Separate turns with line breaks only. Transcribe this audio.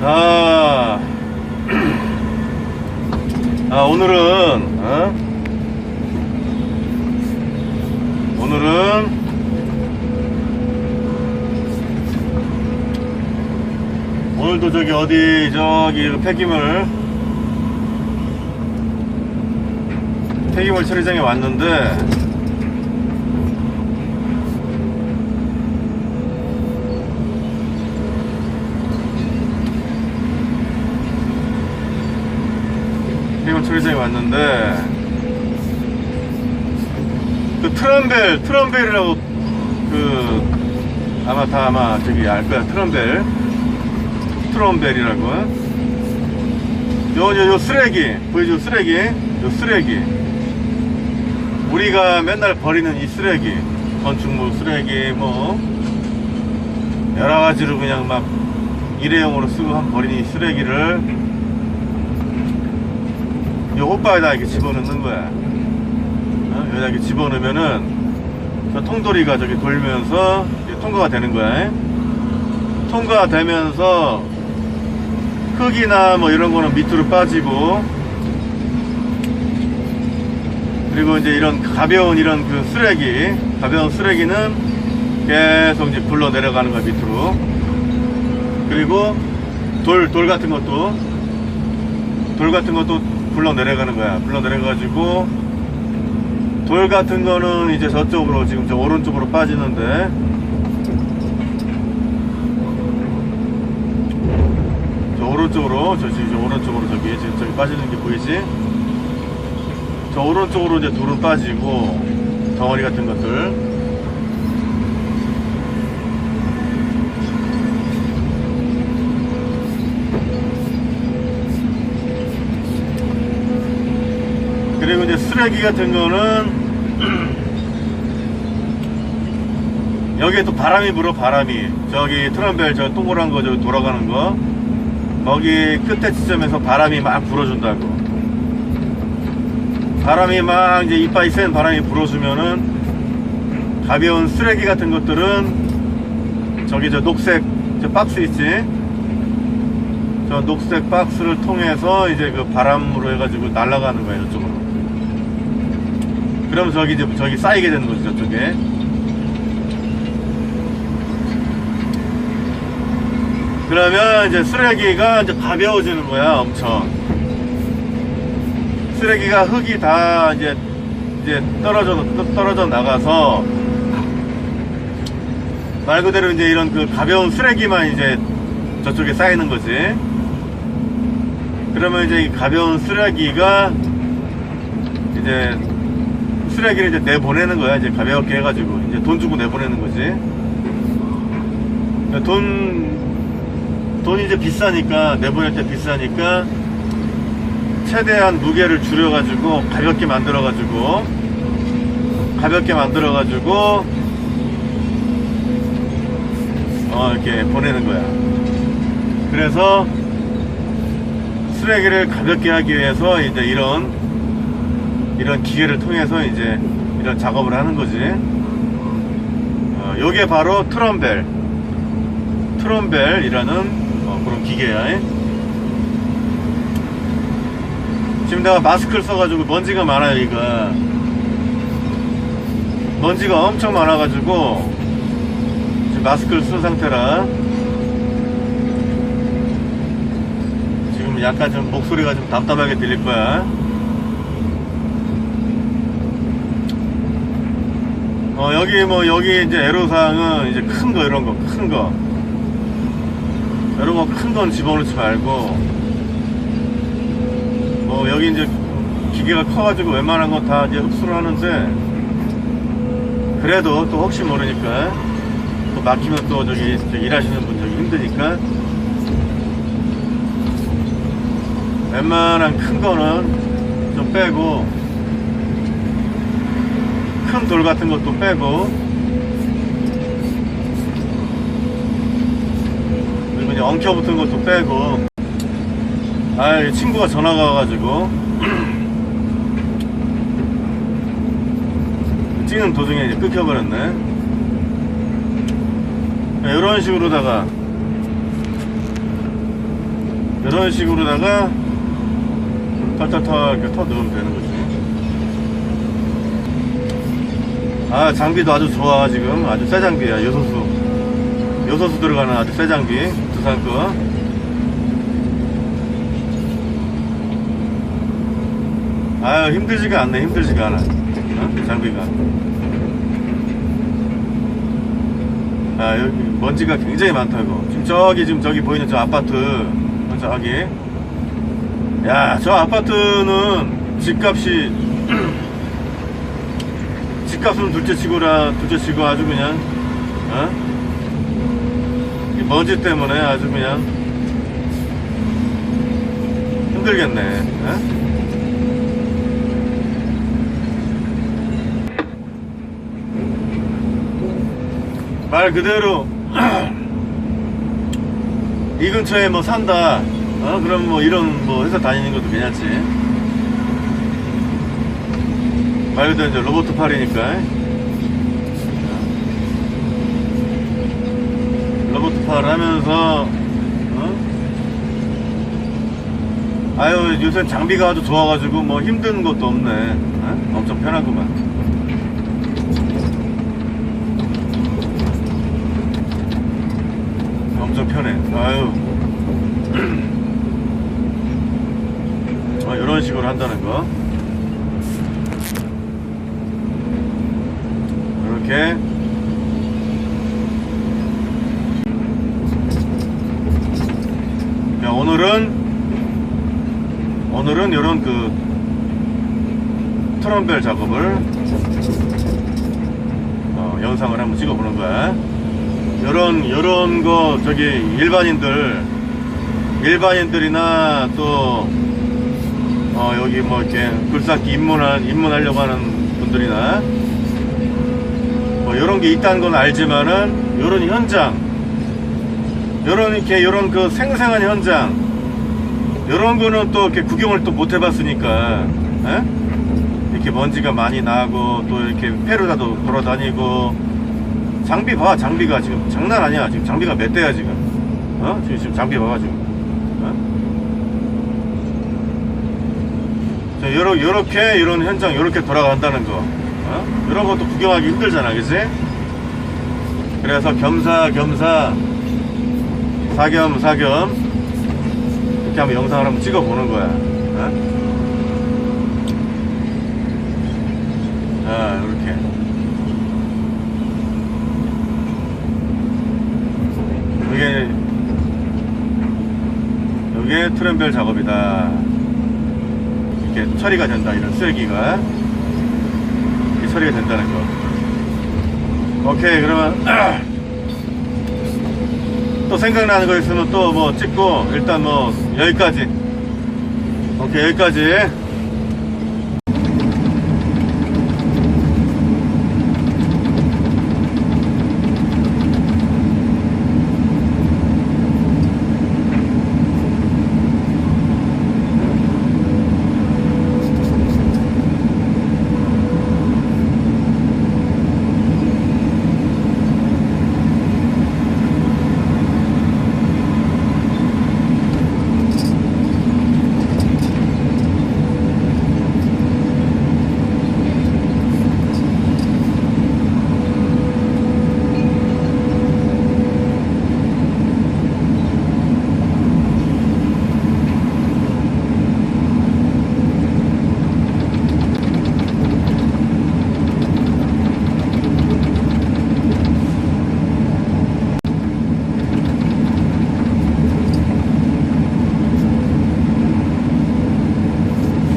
아, 아 오늘은 어? 오늘은 오늘도 저기 어디 저기 그 폐기물 폐기물 처리장에 왔는데 폐기물 처리장에 왔는데 그 트럼벨 트럼벨이라고 그 아마 다 아마 저기 알 거야. 트럼벨. 트럼벨이라고. 요, 요, 요 쓰레기. 보이죠 쓰레기. 요 쓰레기. 우리가 맨날 버리는 이 쓰레기. 건축물 쓰레기 뭐. 여러 가지로 그냥 막 일회용으로 쓰고 한 버리는 이 쓰레기를 요 호빠에다 이렇게 집어넣는 거야. 어? 여기다 이렇게 집어넣으면은 저 통돌이가 저기 돌면서 통과가 되는 거야. 통과가 되면서 흙이나 뭐 이런 거는 밑으로 빠지고 그리고 이제 이런 가벼운 이런 그 쓰레기 가벼운 쓰레기는 계속 이제 굴러 내려가는 거야 밑으로. 그리고 돌, 돌 같은 것도 돌 같은 것도 굴러 내려가는 거야. 굴러 내려가지고 돌 같은 거는 이제 저쪽으로 지금 저 오른쪽으로 빠지는데. 저 오른쪽으로 저 지금 저 오른쪽으로 저기 지금 저기 빠지는 게 보이지? 저 오른쪽으로 이제 돌은 빠지고 덩어리 같은 것들 이제 쓰레기 같은 거는 여기에 또 바람이 불어 바람이. 저기 트럼벨 저 동그란 거 저 돌아가는 거. 거기 끝에 지점에서 바람이 막 불어준다고. 바람이 막 이제 이빨이 센 바람이 불어주면은 가벼운 쓰레기 같은 것들은 저기 저 녹색 저 박스 있지? 저 녹색 박스를 통해서 이제 그 바람으로 해가지고 날아가는 거예요 저쪽으로 그럼 저기 이제 저기 쌓이게 되는 거죠 저쪽에. 그러면 이제 쓰레기가 이제 가벼워지는 거야 엄청. 쓰레기가 흙이 다 이제 이제 떨어져 떨어져 나가서 말 그대로 이제 이런 그 가벼운 쓰레기만 이제 저쪽에 쌓이는 거지. 그러면 이제 이 가벼운 쓰레기가 이제 쓰레기를 이제 내보내는 거야. 이제 가볍게 해가지고. 이제 돈 주고 내보내는 거지. 돈 돈이 이제 비싸니까 내보낼 때 비싸니까 최대한 무게를 줄여가지고 가볍게 만들어가지고 가볍게 만들어가지고 어 이렇게 보내는 거야. 그래서 쓰레기를 가볍게 하기 위해서 이제 이런 이런 기계를 통해서 이제 이런 작업을 하는 거지. 어, 요게 바로 트럼벨 트럼벨이라는 어, 그런 기계야. 지금 내가 마스크를 써가지고 먼지가 많아요, 이거. 먼지가 엄청 많아가지고, 지금 마스크를 쓴 상태라. 지금 약간 좀 목소리가 좀 답답하게 들릴 거야. 여기 뭐, 여기 이제 애로사항은 이제 큰 거, 이런 거, 큰 거. 이런 거 큰 건 집어넣지 말고, 뭐 여기 이제 기계가 커가지고 웬만한 거다 이제 흡수를 하는데 그래도 또 혹시 모르니까 또 막히면 또 저기 일하시는 분 저기 힘드니까 웬만한 큰 거는 좀 빼고 큰 돌 같은 것도 빼고 그리고 이제 엉켜 붙은 것도 빼고 아, 친구가 전화가 와가지고 찍는 도중에 이제 끊겨버렸네. 이런 식으로다가 이런 식으로다가 털털털 이렇게 터 넣으면 되는 거지. 아 장비도 아주 좋아 지금. 아주 새 장비야 요소수. 요소수 들어가는 아주 새 장비 두산 거. 아유 힘들지가 않네 힘들지가 않아. 어? 장비가. 아 여기 먼지가 굉장히 많다고 지금 저기 지금 저기 보이는 저 아파트. 어, 저기. 야 저 아파트는 집값이 집값은 둘째치고라 둘째치고 아주 그냥 어? 이 먼지 때문에 아주 그냥 힘들겠네 어? 말 그대로 이 근처에 뭐 산다 어 그럼 뭐 이런 뭐 회사 다니는 것도 괜찮지 말 그대로 이제 로봇 팔이니까 로봇 팔 하면서 어? 아유 요새 장비가 아주 좋아가지고 뭐 힘든 것도 없네 어? 엄청 편하구만 엄청 편해. 아유. 아, 이런 식으로 한다는 거. 이렇게. 자, 오늘은, 오늘은 이런 그, 트럼벨 작업을, 어, 영상을 한번 찍어보는 거야. 요런 요런 거 저기 일반인들 일반인들이나 또 어, 여기 뭐 이렇게 글쌓기 입문한 입문하려고 하는 분들이나 뭐 요런 게 있다는 건 알지만은 요런 현장 요런 이렇게 요런 그 생생한 현장 요런 거는 또 이렇게 구경을 또 못 해봤으니까 에? 이렇게 먼지가 많이 나고 또 이렇게 페루다도 돌아다니고 장비 봐 장비가 지금. 장난 아니야 지금. 장비가 몇 대야 지금? 어? 지금 장비 봐봐 지금. 어? 자 요러, 요렇게 이런 현장 요렇게 돌아간다는 거 어? 이런 것도 구경하기 힘들잖아 그지? 그래서 겸사겸사 사겸사겸. 이렇게 한번 영상을 한번 찍어 보는 거야. 어? 자 이렇게. 이게 이게 트램벨 작업이다. 이렇게 처리가 된다 이런 쓰레기가 처리가 된다는 거. 오케이 그러면 또 생각나는 거 있으면 또 뭐 찍고 일단 뭐 여기까지. 오케이 여기까지